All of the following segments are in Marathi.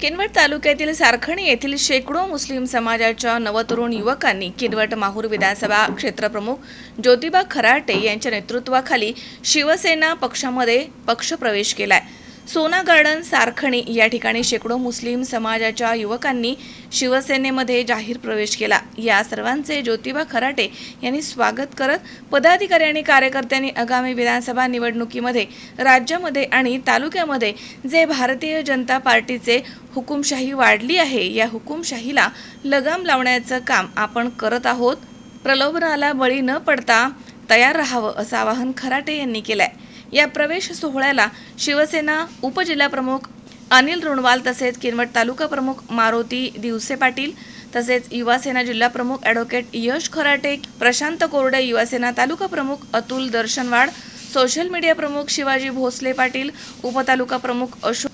किनवट तालुक्यातील सारखणी येथील शेकडो मुस्लिम समाजाच्या नवतरुण युवकांनी किनवट माहूर विधानसभा क्षेत्रप्रमुख ज्योतिबा खराटे यांच्या नेतृत्वाखाली शिवसेना पक्षामध्ये पक्षप्रवेश केलाय. सोना गार्डन सारखणी या ठिकाणी शेकडो मुस्लिम समाजाच्या युवकांनी शिवसेनेमध्ये जाहीर प्रवेश केला. या सर्वांचे ज्योतिबा खराटे यांनी स्वागत करत पदाधिकारी आणि कार्यकर्त्यांनी आगामी विधानसभा निवडणुकीमध्ये राज्यामध्ये आणि तालुक्यामध्ये जे भारतीय जनता पार्टीचे हुकुमशाही वाढली आहे या हुकुमशाहीला लगाम लावण्याचं काम आपण करत आहोत. प्रलोभनाला बळी न पडता तयार राहावं असं आवाहन खराटे यांनी केलं आहे या प्रवेश सोहळ्याला शिवसेना उपजिल्हाप्रमुख अनिल रुणवाल तसेच किनवट तालुका प्रमुख मारुती दिवसे पाटील तसेच युवासेना जिल्हा प्रमुख ॲडव्होकेट यश खराटे प्रशांत कोरडे युवासेना तालुका प्रमुख अतुल दर्शनवाड सोशल मीडिया प्रमुख शिवाजी भोसले पाटील उपतालुका प्रमुख अशोक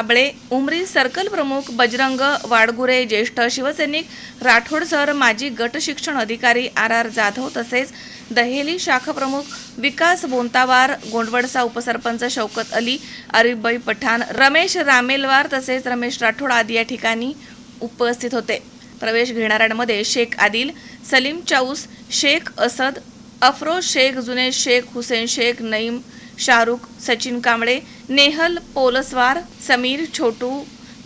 साबळे उमरी सर्कल प्रमुख बजरंग वाडगुरे ज्येष्ठ शिवसैनिक राठोड सर माजी गट शिक्षण अधिकारी आर आर जाधव तसेच दहेली शाखा प्रमुख विकास बोंतावार गोंडवडचा उपसरपंच शौकत अली अरिफबाई पठाण रमेश रामेलवार तसेच रमेश राठोड आदी या ठिकाणी उपस्थित होते. प्रवेश घेणाऱ्यांमध्ये शेख आदिल सलीम चाऊस शेख असद अफरोज शेख जुने शेख हुसेन शेख नईम शाहरुख सचिन कांबळे नेहल पोलसवार समीर छोटू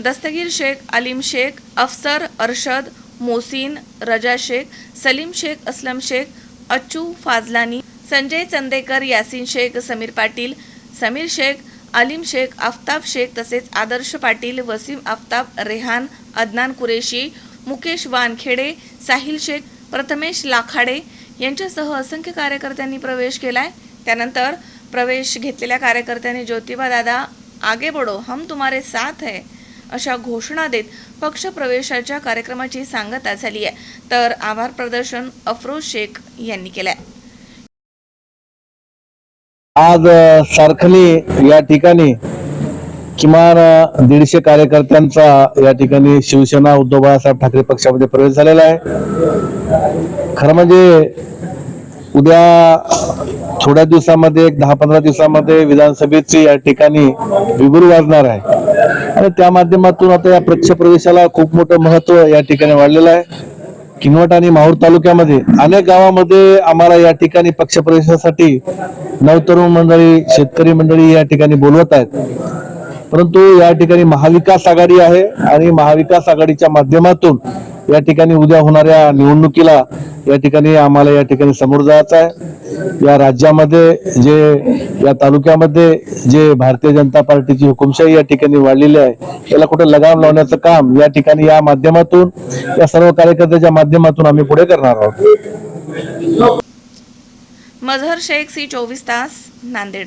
दस्तगीर शेख अलीम शेख अफसर अरशद मोसीन रजा शेख सलीम शेख असलम शेख अच्चू फाजलानी संजय चंदेकर यासीन शेख समीर पाटील समीर शेख अलीम शेख आफताब शेख तसेच आदर्श पाटील वसीम आफताब रेहान अदनान कुरेशी मुकेश वानखेडे साहिल शेख प्रथमेश लाखाडे यांच्यासह असंख्य कार्यकर्त्यांनी प्रवेश केलाय. त्यानंतर प्रवेश घेतलेल्या कार्यकर्त्यांनी ज्योतिबा दादा आगे बढो हम तुम्हारे साथ है अशा घोषणा देत पक्ष प्रवेशाच्या कार्यक्रमाची सांगता झाली आहे. तर आभार प्रदर्शन अफरोज शेख यांनी केलंय. आज सारखली या ठिकाणी किमान दीडशे कार्यकर्त्यांचा या ठिकाणी शिवसेना उद्धव बाळासाहेब ठाकरे पक्षामध्ये प्रवेश झालेला आहे. खरं म्हणजे उद्या थोड्या दिवसामध्ये एक दहा पंधरा दिवसामध्ये विधानसभेची या ठिकाणी विगुर वाजणार आहे. आणि त्या माध्यमातून आता या पक्ष प्रवेशाला खूप मोठं महत्त्व या ठिकाणी वाढलेलं आहे. किनवट आणि माहूर तालुक्यामध्ये अनेक गावामध्ये आम्हाला या ठिकाणी पक्ष प्रवेशासाठी नवतरुण मंडळी शेतकरी मंडळी या ठिकाणी बोलवत आहेत. परंतु या ठिकाणी महाविकास आघाडी आहे आणि महाविकास आघाडीच्या माध्यमातून या ठिकाणी उद्या होणाऱ्या निवडणुकीला या ठिकाणी आम्हाला या ठिकाणी समोर जायचं आहे. या राज्यामध्ये जे या तालुक्यामध्ये जे भारतीय जनता पार्टीची हुकुमशाही या ठिकाणी वाढलेली आहे याला कुठे लगाम लावण्याचं काम या ठिकाणी या माध्यमातून या सर्व कार्यकर्त्याच्या माध्यमातून आम्ही पुढे करणार आहोत. मझहर शेख सी चोवीस तास नांदेड.